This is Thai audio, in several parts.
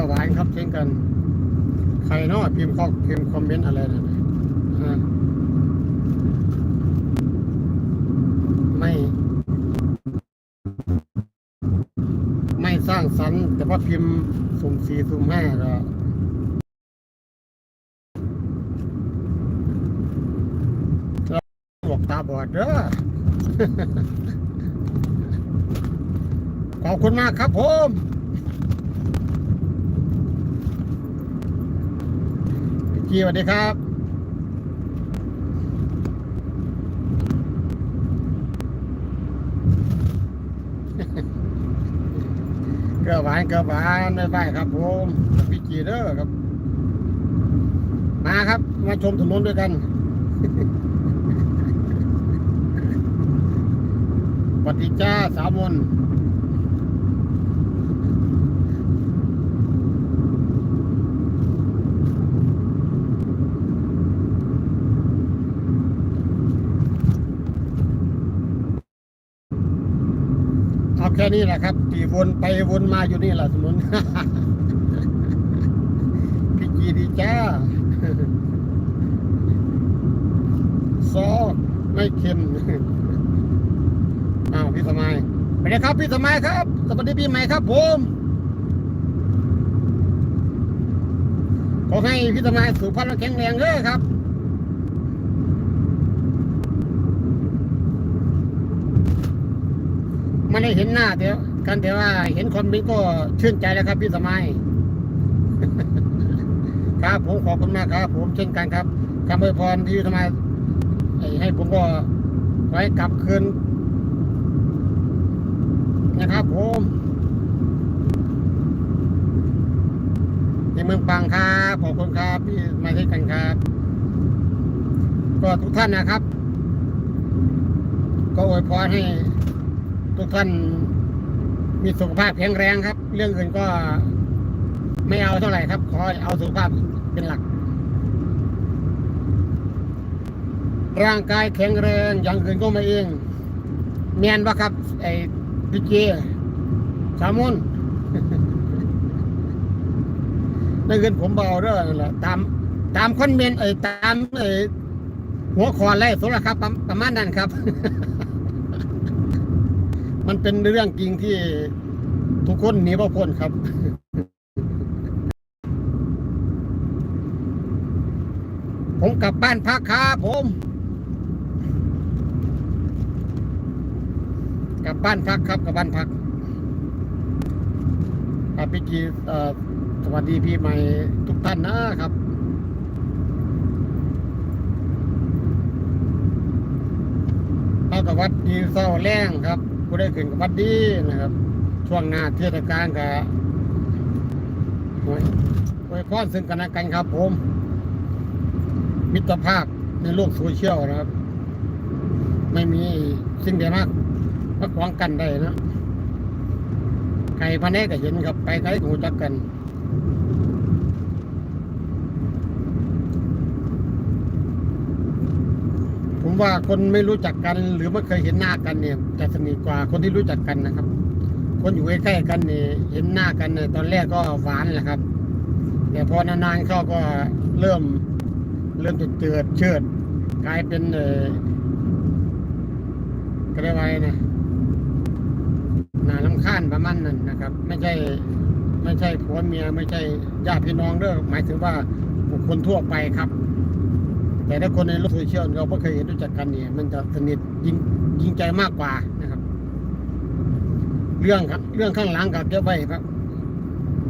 รับเพื่อหวานครับเช่นกัน ใครเนาะพิมพ์ข้อพิมพ์คอมเมนต์อะไรนะฮะไม่ ไม่สร้างสรรค์แต่ว่าพิมพ์สุ่มสี่สุ่มห้าก็บอกตาบอดเด้อขอบคุณมากครับผมพี่ จีสวัสดีครับ เกลือหวานเกลือหวานไม่ไหวครับผมพี่จีเด้อครับ มาครับ มาชมถนนด้วยกัน ปฏิจ้าสาวมนเอาแค่ นี้แหละครับที่วนไปวนมาอยู่นี่แหละถนนพี่จีดีจ้าซอไม่เค็มอ้าวพี่สมัยไปเลยครับ พี่สมัยครับสวัสดีปีใหม่ครับผมขอให้พี่สมัยสุขภาพแข็งแรงเลยครับ ไม่ได้เห็นหน้าเดี๋ยวกันแต่ว่าเห็นคอมเมนต์ก็ชื่นใจแล้วครับพี่สมัย ครับผมขอบคุณมากครับ ผมเช่นกันครับคำอวยพรที่ทำไมให้ผมก็ไว้กลับคืนนะครับผมที่เมืองปังครับขอบคุณครับที่มาที่กันครับ ก็ทุกท่านนะครับ ก็อวยพรให้ ทุกท่านมีสุขภาพแข็งแรงครับ เรื่องอื่นก็ไม่เอาเท่าไหร่ครับ ขอเอาสุขภาพเป็นหลัก ร่างกายแข็งแรงอย่างอื่นก็ไม่เองเมียนปะครับไอ้พี่เจสามุนนั่นเงินผมเบาเด้อนั่นแหละตาม ตามคอนเมนต์ไอ้ตามไอ้หัวคอไล่สุดละครับ ประมาณนั้นครับ มันเป็นเรื่องจริงที่ทุกคนหนีบ่พ้นครับ ผมกลับบ้านพักครับผม กลับบ้านพักครับกลับบ้านพักครับพี่จีเออสวัสดีพี่ใหม่ทุกท่านนะครับเอากับวัดดีเศร้าแรงครับ ผู้ได้ขึ้นกับวัดดีนะครับ ช่วงหน้าเทศกาลกับโอ้ยโอ้ยพรซึ่งกันและกันครับ ผม มิตรภาพในโลกโซเชียลนะครับ ไม่มีสิ่งใดมากมาขวางกันได้นะไก่พันแนก็เห็นครับ ไปไกลหูจักกัน ว่าคนไม่รู้จักกัน หรือไม่เคยเห็นหน้ากันเนี่ย จะสนิทกว่าคนที่รู้จักกันนะครับ คนอยู่ใกล้ๆกันเนี่ยเห็นหน้ากันเนี่ยตอนแรกก็หวานแหละครับ แต่พอนานๆเข้าก็เริ่มเริ่มจะเจือดเชิดกลายเป็นเออกรียกว่าไงนะหนาลำคาญประมาณนั้นนะครับ ไม่ใช่ไม่ใช่ผัวเมียไม่ใช่ญาติพี่น้องเด้อหมายถึงว่าบุคคลทั่วไปครับ แต่ถ้าคนในโลกโซเชียลเราไม่เคยเห็นรู้จักกันเนี่ย มันจะสนิทยิงยิงใจมากกว่านะครับ เรื่องครับ เรื่องข้างหลังกับเก็บไว้ครับ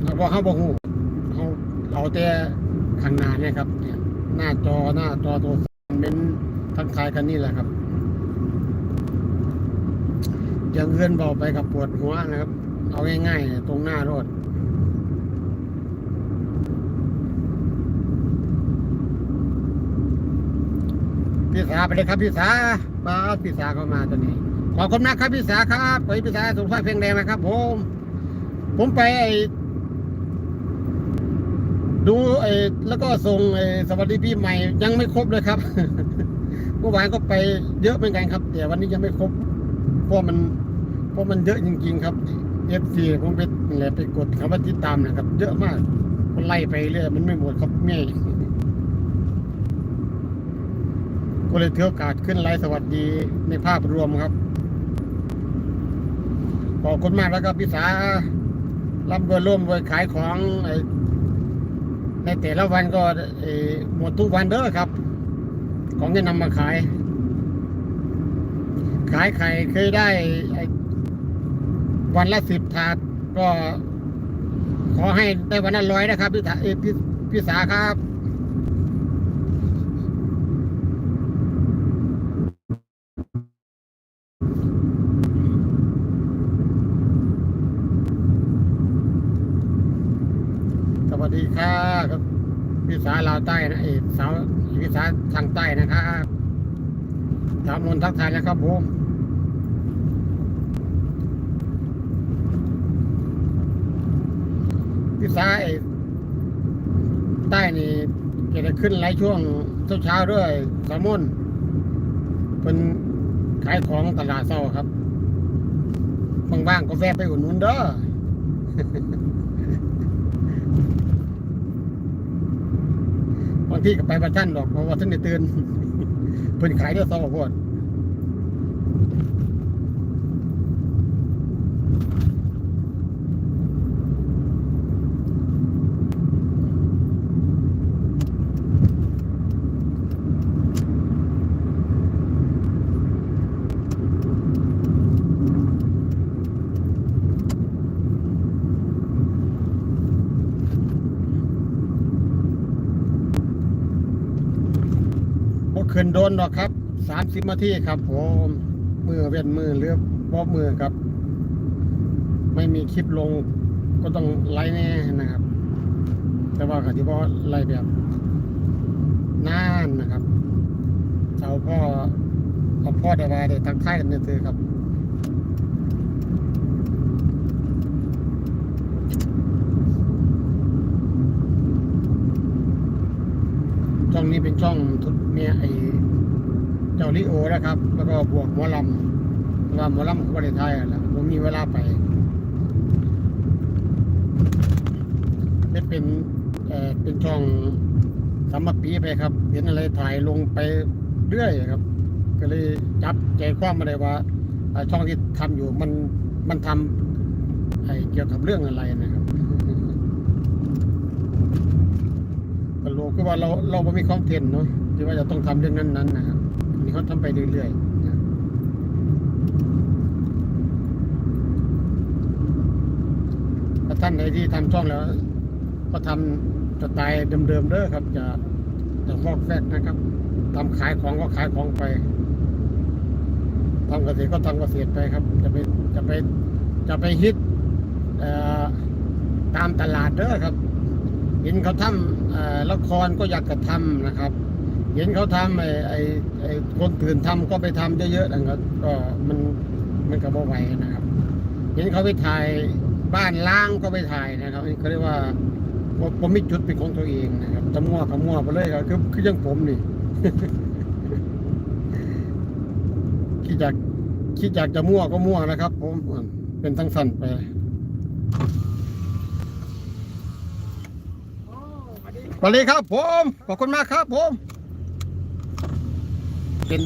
เราบอกเขาบอกหูเขาเอาแต่ข้างหน้าเนี่ยครับ เนี่ย หน้าจอหน้าจอโทรศัพท์เม้นทักทายกันนี่แหละครับอย่างเงินเบาไปกับปวดหัวนะครับ เอาง่ายๆเนี่ยตรงหน้ารถ พี่สาไปเลยครับพี่สาบ้าพี่สาเข้ามาตอนนี้ ขอบคุณมากครับพี่สาครับขอให้พี่สาสุขภาพแข็งแรงนะครับ ผม ผมไปดูไอ้แล้วก็ส่งไอ้สวัสดีปีใหม่ยังไม่ครบเลยครับเมื่อวานก็ไปเยอะเหมือนกันครับ แต่วันนี้ยังไม่ครบเพราะมันเพราะมันเยอะจริง ๆ ครับเอฟซีผมไปแหละไปกดคำว่าติดตามนะครับ เยอะมากคนไล่ไปเรื่อยมันไม่หมดครับเม่ ก็เลยถือโอกาสขึ้นไลฟ์สวัสดีในภาพรวมครับ ขอบคุณมากแล้วก็พี่สาร่ำรวยร่วมรวยขายของในแต่ละวันก็หมดทุกวันเด้อครับ ของที่นำมาขาย ขายไข่เคยได้วันละสิบถาดก็ขอให้ได้วันละร้อยนะครับพี่ถาพี่พี่สาครับ สวัสดีครับพี่สาลาวใต้นะเอกสาวพี่สาทางใต้นะครับสาวมนทักทายนะครับผมพี่สาใต้นี่จะได้ขึ้นไลฟ์ช่วงเช้าๆด้วยสาวมนเป็นขายของตลาดเศร้าครับว่างๆก็แวะไปอุดหนุนเด้อางที่ก็ไปประชันหรอกเพราะว่าท่านได้ตื่นเพิ่นขายเด้องขวดบ่ ขึ้นโดนดอกครับสามสิบนาทีครับผมมือเวียนมือเลือบบ่มือครับ ไม่มีคลิปลงก็ต้องไล่แน่นะครับ แต่ว่าก็ที่บ่ไล่แบบนานนะครับเจ้าพ่อเอาพ่อได้ว่าได้ทักทายกันเนี่ยเถอครับช่องนี้เป็นช่องทุกเมียไอ เจ้าลิโอนะครับ แล้วก็บวกหมอลำว่าหมอลำของประเทศไทยอะนะผมมีเวลาไปเป็นเป็นเอ่อเป็นช่องสามปีไปครับ เห็นอะไรถ่ายลงไปเรื่อยครับ ก็เลยจับใจความมาเลยว่า ช่องที่ทำอยู่มันมันทำเกี่ยวกับเรื่องอะไรนะครับก็รู้คือว่าเราเราไม่มีคอนเทนต์เนาะที่ว่าจะต้องทำเรื่องนั้นๆนะครับ นี่เขาทำไปเรื่อยๆนะถ้าท่านไหนที่ทำช่องแล้ว ก็ทำสไตล์เดิมๆเด้อครับ จะจะฟอกแฟกนะครับทำขายของก็ขายของไปทำเกษตรก็ทำเกษตรไปครับ จะไปจะไปจะไปฮิตตามตลาดเด้อครับเห็นเขาทำละครก็อยากจะทำนะครับ เห็นเขาทำไอ้ไอ้ไอ้คนตื่นทำก็ไปทำเยอะๆนะครับก็มันมันก็บ่ไหวนะครับ เห็นเขาไปถ่ายบ้านล้างก็ไปถ่ายนะครับนี่เขาเรียกว่าผมมีจุดเป็นของตัวเองนะครับจะมั่วก็มั่วไปเลยครับคือคือยังผมนี่คิดอยากคิดอยากจะมั่วก็มั่วนะครับ ผมเป็นทั้งสั้นไปสวัสดีครับผม ขอบคุณมากครับผม เป็น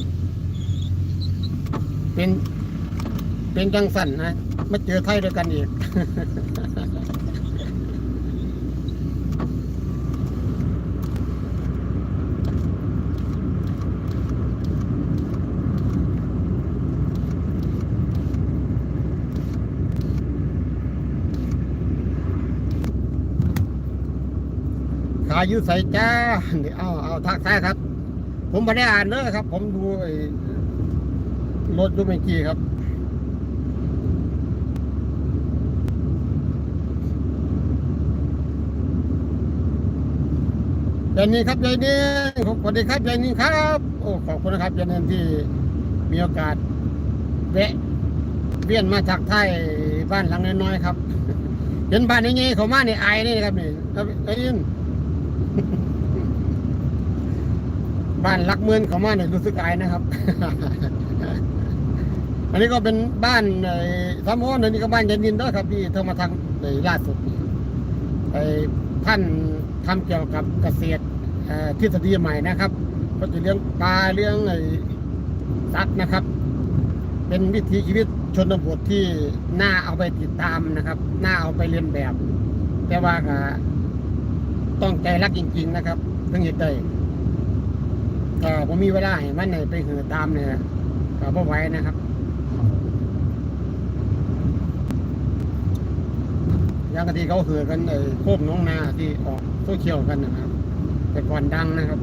เป็น เป็นจังสันนะมาเจอไทยด้วยกันอีกขายยุใส่จ้าเดี๋ยวเอาเอาทักทายครับ ผมไม่ได้อ่านเลยครับ ผมดูรถดูเมื่อกี้ครับยายนีครับยายนีขอบสวัสดีครับยายนีครับ โอ้ขอบคุณนะครับยายนีที่มีโอกาสแวะเวียนมาจากไทยบ้านหลังน้อยๆครับ เห็นบ้านนี้เขามาในไอายนี่ครับนี่ครับได้ยิน บ้านรักเมือนเขามาเนี่ยรู้สึกอายนะครับ อันนี้ก็เป็นบ้านไอ้สามโอนอันนี้ก็บ้านยันดินด้อครับที่เธอมาทางในล่าสุดนี่ไอ้ท่านทำเกี่ยวกับเกษตรทฤษฎีใหม่นะครับ ก็จะเลี้ยงปลาเลี้ยงไอ้สัตว์นะครับ เป็นวิถีชีวิตชนบทที่น่าเอาไปติดตามนะครับน่าเอาไปเรียนแบบ แต่ว่าก็ต้องใจรักจริง ๆ นะครับถึงเหตุใก็ผมมีเวลาให้มันไหนไปเหือตามเนี่ยก็บ่ไหว้นะครับอย่างที่เขาเหือกันไอ้โคบน้องนาที่ออกโซเชียลกันนะครับ แต่ก่อนดังนะครับ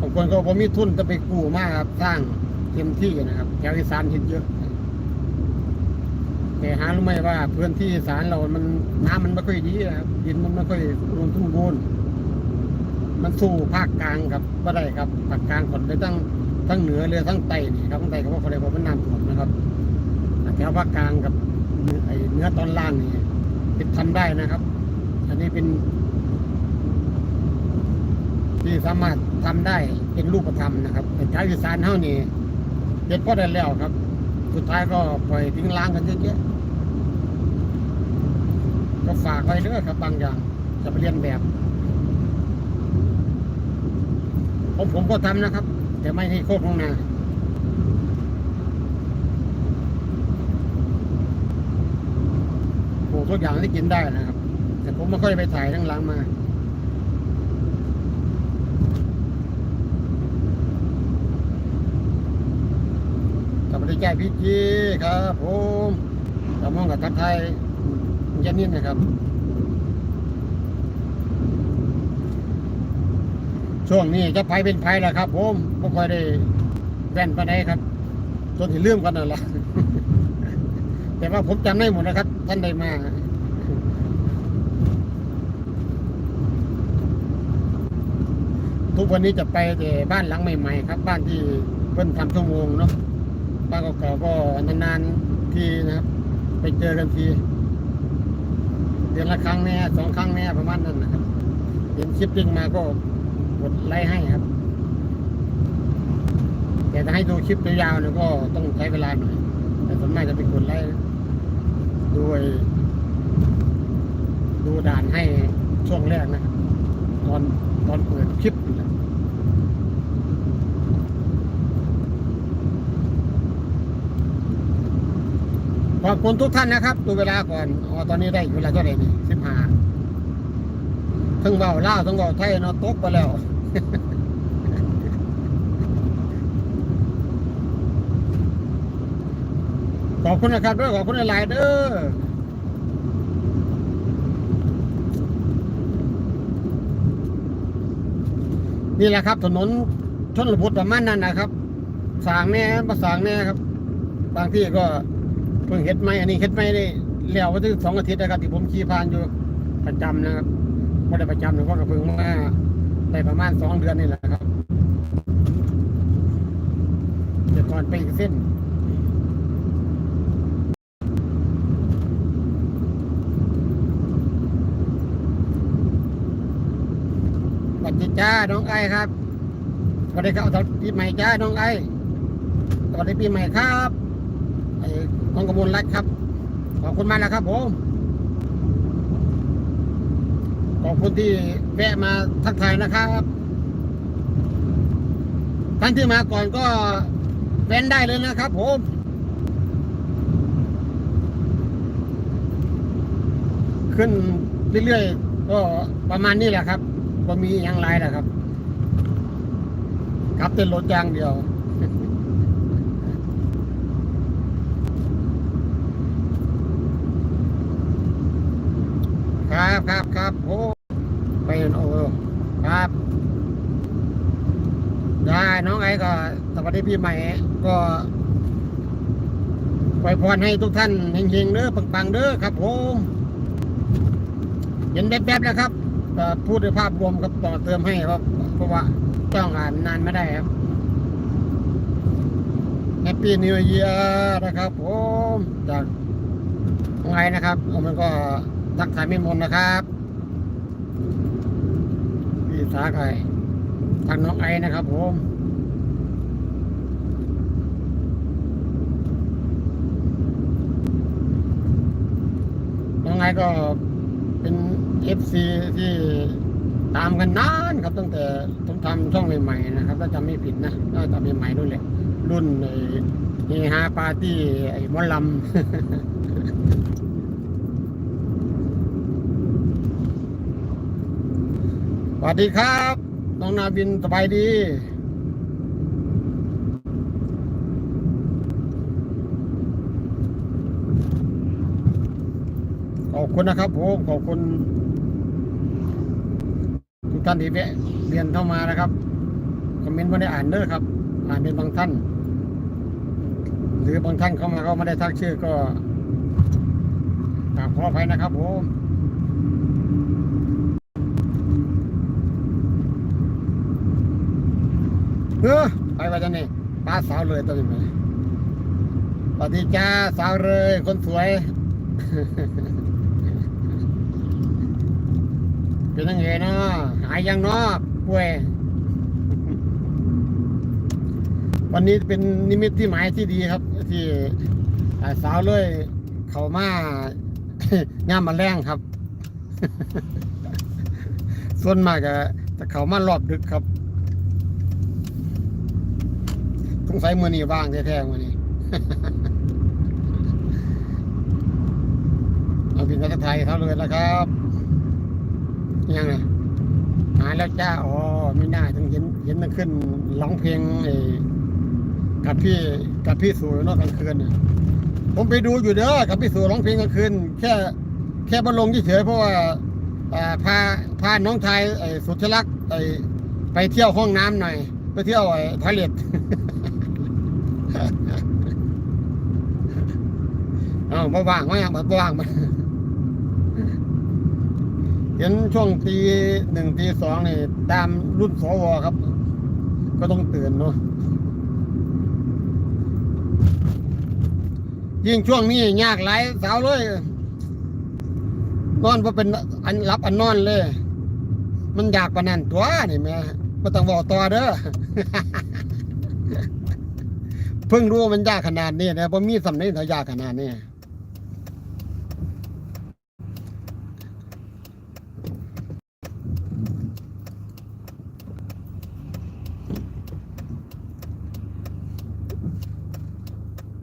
บางคนก็ผมมีทุนจะไปกู้มากครับ สร้างเต็มที่นะครับแถวอีสานเห็นเยอะแต่หารู้ไหมว่าพื้นที่อีสานเรา มันน้ำมันไม่ค่อยดีนะครับดินมันไม่ค่อยรวมทุ่มบูน มันสู้ภาคกลางครับก็ได้ครับภาคกลางคนไปทั้งทั้งเหนือเลยทั้งใต้นี่ครับทั้งใต้ก็ว่าเขาเรียกว่ามันน้ำท่วมนะครับแถวภาคกลางกับไอ้เนื้อตอนล่างนี่เป็นทำได้นะครับ อันนี้เป็นที่สามารถทำได้เป็นรูปธรรมนะครับแต่ชาวอีสานเท่านี้เด็ดพอได้แล้วครับ สุดท้ายก็ปล่อยทิ้งล้างกันเยอะแยะก็ฝากไว้เด้อครับบางอย่างจะไปเรียนแบบ ผมผมก็ทำนะครับ แต่ไม่ให้โคกของนาปลูกทุกอย่างที่กินได้นะครับ แต่ผมไม่ค่อยไปถ่ายทั้งหลังมาสวัสดีจ้พี่จีครับผมตามองกับทักไทยยันนิดนะครับ ช่วงนี้จะไปเป็นภัยแล้วครับผมไม่ค่อยได้แว่นไปไหนครับจนถึงลืมกันนั่นแหละแต่ว่าผมจำได้หมดนะครับ ท่านใดมาทุกวันนี้จะไปแต่บ้านหลังใหม่ๆครับ บ้านที่เพิ่นทำชั่วโมงเนาะบ้านเก่าๆก็นานๆทีนะครับ ไปเจอกันทีเดือนละครั้งแน่สองครั้งแน่ประมาณนั้นนะครับ เห็นคลิปยิงมาก็ ดไลค์ให้ครับ แต่ถ้าให้ดูคลิปยาวๆเนี่ยก็ต้องใช้เวลาหน่อยแต่ส่วนมากจะเป็นกดไลค์ด้วยดูด่านให้ช่วงแรกนะครับตอนตอนเปิดคลิปนะขอบคุณทุกท่านนะครับดูเวลาก่อนอ๋อตอนนี้ได้เวลาเท่าไหร่นี่สิบห้าทั้งเบาเล่าทั้งเบาไทยเนาะตกไปแล้ว ขอบคุณนะครับด้วยขอบคุณหลายเด้อนี่แหละครับ ถนนชนบทประมาณนั้นนะครับ สางแน่มาสางแน่ครับ บางที่ก็เพิ่งเฮ็ดไหมอันนี้เฮ็ดไหมได้แล้วว่าถึงสองอาทิตย์นะครับที่ผมขี่ผ่านอยู่ประจำนะครับไม่ได้ประจำหรอกเรากับเพิ่งมา ได้ประมาณสองเดือนนี่แหละครับเดี๋ยวก่อนไปอีกเส้นสวัสดีจ้าน้องไอครับสวัสดีครับสวัสดีปีใหม่จ้าน้องไอสวัสดีปีใหม่ครับไอ้น้องกมลรัตน์ครับ ขอบคุณมากนะครับผม ขอบคุณที่แวะมาทักทายนะครับ ท่านที่มาก่อนก็แว้นได้เลยนะครับผมขึ้นเรื่อยๆ ก็ประมาณนี้แหละครับก็มีอย่างไรแหละครับขับเต้นรถอย่างเดียว ครับครับครับโอ้ไปโอ้ครับ ได้น้องไอ้ก็สวัสดีปีใหม่ก็ไวพรให้ทุกท่านเฮงๆเด้อปังๆเด้อครับผมเห็นแบบๆแล้วครับพูดในภาพรวมกับต่อเติมให้ครับเพราะว่าต้องอ่านนานไม่ได้ครับแฮปปี้นิว e ย r นะครับผมจากน้องไอ้นะครับมันก็ทักทายไม่มนนะครับพี่สาไก่ ทางน้องไอ้นะครับผมน้องไอ้ก็เป็นเอฟซีที่ตามกันนานครับตั้งแต่ผมทำช่องใหม่ๆนะครับถ้าจำไม่ผิดนะก็ทำใหม่ๆด้วยแหละรุ่นไอ้เฮฮาปาร์ตี้ไอ้มอลลัมวัสดีครับ น้องนาบินสบายดี ขอบคุณนะครับผมขอบคุณ ทุกท่านที่แวะเรียนเข้ามานะครับ คอมเมนต์ไม่ได้อ่านเด้อครับ อ่านเป็นบางท่าน หรือบางท่านเข้ามาก็ไม่ได้ทักชื่อก็กราบขออภัยนะครับผม เฮ้อไปว่าจะนี่ป้าสาวเลยตัวนี้ไหมสวัสดีจ้าสาวเลยคนสวย เป็นยังไงเนาะหายยังเนาะป่วยวันนี้เป็นนิมิตที่หมายที่ดีครับ ที่สาวเลยเขามาย่ามมาแรงครับ ส่วนมากจะเขามารอบดึกครับส งสัยมือนี้ว่างแท้ๆมือนี้เอาบินกระไทยเขาเลยแล้วครับยังไงหายแล้วจ้าอ๋อไม่น่าถึงเห็นเห็นมันขึ้นร้องเพลงไอ้กับพี่กับพี่สู่นอกกลางคืนผมไปดูอยู่เด้อกับพี่สู่ร้องเพลงกลางคืนแค่แค่มาลงเฉยเพราะว่าอ่าพาพาน้องชายไอ้สุทธิรักษ์ไอ้ไปเที่ยวห้องน้ำหน่อย ไปเที่ยวไอ้ทะเล เอ้าบ่ว่างไหมอะบ่ว่างไหมเห็นช่วงตีหนึ่งตีสองนี่ตามรุ่นสวครับ ก็ต้องตื่นเนาะยิ่งช่วงนี้ยากหลายสาวเลยนอนพอเป็นอันรับอันนอนเลย มันอยากปานนันตัวนี่แม่ไม่ต้องบอกต่อเด้อเพิ่งรู้มันยากขนาดนี้นะผมมีสำนึกถ้ายากขนาดนี้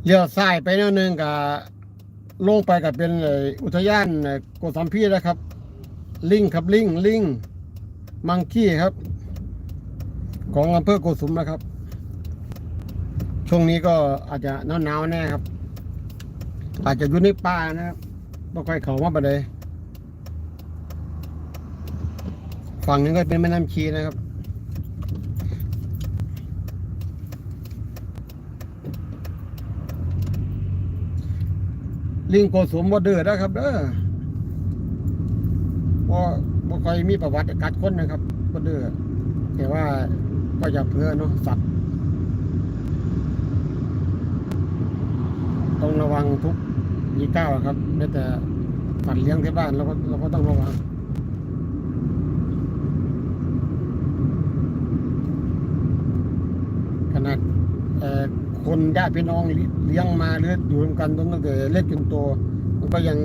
เลี้ยวซ้ายไปนิดนึงกับลงไปกับเป็นอุทยานโกสัมพีนะครับ ลิงครับลิงลิงมังคีครับ ของอำเภอโกสุมนะครับ ช่วงนี้ก็อาจจะหนาวๆแน่ครับ อาจจะอยู่ในป่านะครับไม่ค่อยเขามาไปเลยฝั่งนึงก็เป็นแม่น้ำชีนะครับ ลิงโกสมบ่เดือดนะครับเด้อบ่บ่ค่อยมีประวัติกัดคนนะครับบ่เดือดแต่ว่าก็อย่าเพื่อเนาะสัตว์ต้องระวังทุกยีก้าวครับแม้แต่สัตว์เลี้ยงที่บ้านเราก็เราก็ต้องระวัง ขนาดเอ่อ คนญาติพี่น้องเลี้ยงมาหรืออยู่ร่วมกันตั้งแต่เล็กจนโตมันก็ยัง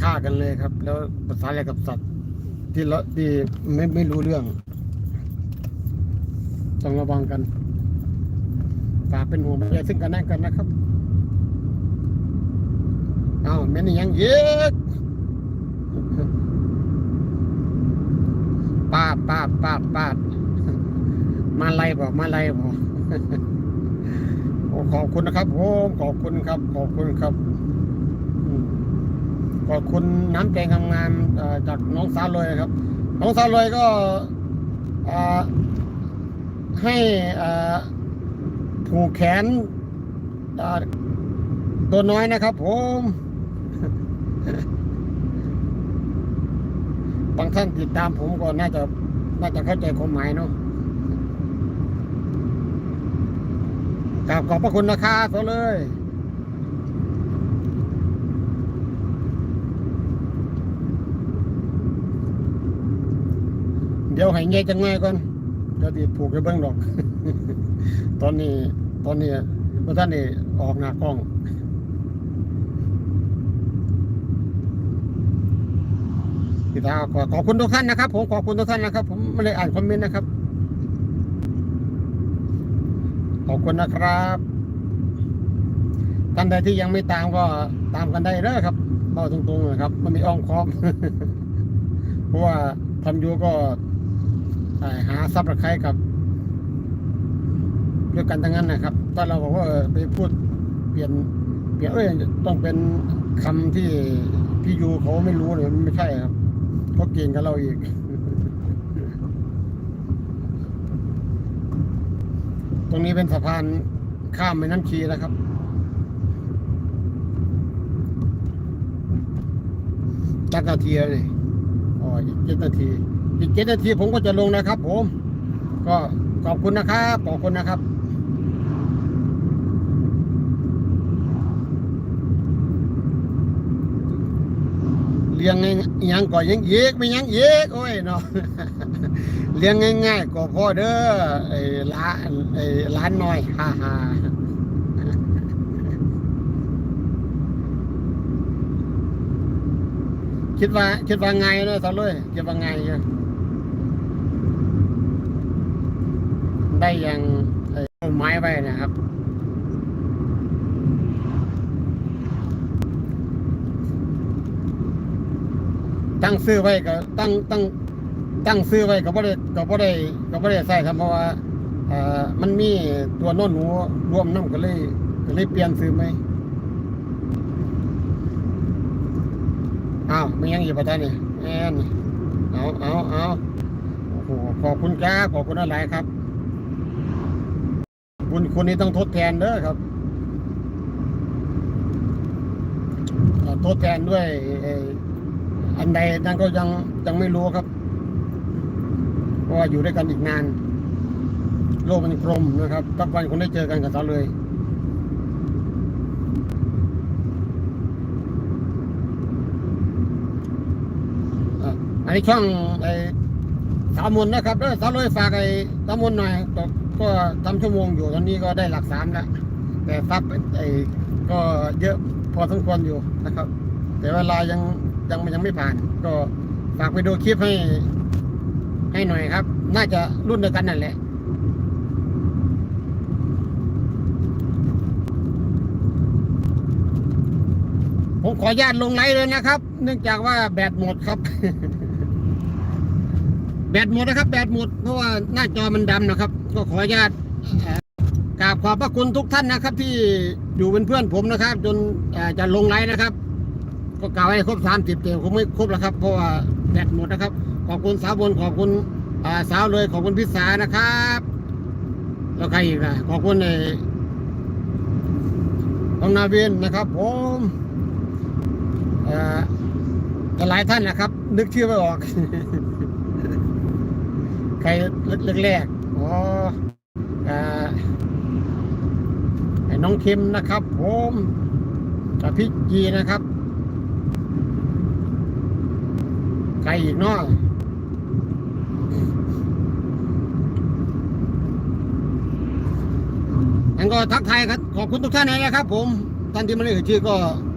ฆ่ากันเลยครับ แล้วภาษาอะไรกับสัตว์ ที่เราที่ไม่ไม่รู้เรื่องต้องระวังกันฝากเป็นห่วงใยซึ่งกันและกันนะครับเอาแม่นี่ยังเย็กป้าดป้าดป้าดป้าดมาไล่บอกมาไล่บอก ขอบคุณนะครับผมขอบคุณครับ ขอบคุณครับขอบคุณน้ำใจงามๆเอ่อจากน้องสาวเลยครับ น้องสาวเลยก็ให้ผูกแขนตัวน้อยนะครับผมบางท่านติดตามผมก็น่าจะน่าจะเข้าใจความหมายเนาะ กราบขอบพระคุณนะครับเขาเลยเดี๋ยวให้เงี้ยจังไงก่อนเดี๋ยวติผูกไปเบิ้งดอก ตอนนี้ ตอนนี้เมื่อท่านนี่ออกหน้ากล้อง พี่ตาขอขอบคุณทุกท่านนะครับ ผมขอบคุณทุกท่านนะครับ ผมไม่ได้อ่านคอมเมนต์นะครับ ขอบคุณนะครับ ท่านใดที่ยังไม่ตามก็ตามกันได้เด้อครับเบอกตรงๆนะครับมันมีอ้อมค้อม เพราะว่าทำยูก็หาซับระใครกับด้วยกันทั้งนั้นนะครับถ้าเราบอกว่าไปพูดเปลี่ยนเปลี่ยนเอ้ยต้องเป็นคำที่พี่ยูเขาไม่รู้เนี่ยมันไม่ใช่ครับเขาเก่งกับเราอีก ตรงนี้เป็นสะพานข้ามแม่น้ำชีนะครับ จักนาทีเลยอ๋ออีกเจ็ดนาทีอีกเจ็ดนาทีผมก็จะลงนะครับ ผม ก็ขอบคุณนะครับ ขอบคุณนะครับ เลี้ยงง่ายยังก่อยังเยกไม่ยังเยกโอ้ยเนาะเลี้ยงง่ายๆก็พอเด้อไอ้ล้านไอ้ล้านน้อยฮ่าฮ่าคิดว่าคิดว่าไงเนาะสาวเลยคิดว่าไงเนี่ยได้ยังไอ้ต้นไม้ไว้นะครับ ตั้งซื้อไว้ก็ตั้งตั้งตั้งซื้อไว้ก็บ่ได้ก็บ่ได้ก็บ่ได้ใส่ครับเพราะว่าอ่อมันมีตัวโน้นหนูรวมน้ำก็เลยก็เลยเปลี่ยนซื้อไหมอ้าวไม่ยังอยู่ประท่านนี่แอนเอาเอาเอาโอ้โหขอบคุณครับขอบคุณอะไรครับคุณคุณนี่ต้องทดแทนเด้อครับทดแทนด้วยเอันใดนั่นก็ยังยังไม่รู้ครับเพราะว่าอยู่ด้วยกันอีกนาน โลกมันกลมนะครับตับวันคงได้เจอกันกับเขาเลยอันนี้ช่องไอ้สามมนนะครับเออสาวเลยฝากไอ้สามมนหน่อยก็ก็ทำชั่วโมงอยู่ตอนนี้ก็ได้หลักสามแล้วแต่ซับไอ้ก็เยอะพอสมควรอยู่นะครับ แต่เวลายัง ยังยังไม่ผ่าน ก็ฝากไปดูคลิปให้ ให้หน่อยครับ น่าจะรุ่นเดียวกันนั่นแหละผมขออนุญาตลงไลฟ์เลยนะครับ เนื่องจากว่าแบตหมดครับ แบตหมดนะครับ แบตหมดเพราะว่าหน้าจอมันดำนะครับ ก็ขออนุญาตกราบขอบพระคุณทุกท่านนะครับ ที่อยู่เป็นเพื่อนผมนะครับ จนจะลงไลฟ์นะครับ ก็กล่าวให้ครบสามสิบเต็มคงไม่ครบแล้วครับ เพราะว่าแบตหมดนะครับ ขอบคุณสาวบนขอบคุณสาวเลยขอบคุณพิษานะครับ แล้วใครอีกนะขอบคุณในของนาเวียนนะครับ ผมอ่หลายท่านนะครับ นึกชื่อไม่ออก ใครแรกๆอ๋ออ่อไอ้น้องเค็มนะครับ ผมกับพี่จีนะครับ ใครอีกเนาะอันก็ทักทายครับ ขอบคุณทุกท่านเลยนะครับ ผมท่านที่ไม่ได้เอ่ยชื่อก็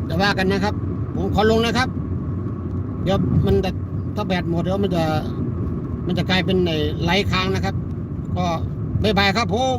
จะว่ากันนะครับ ผมขอลงนะครับ เดี๋ยวมันจะถ้าแบตหมดเดี๋ยวมันจะ มันจะกลายเป็นในไลฟ์ค้างนะครับ ก็บ๊ายบายครับผม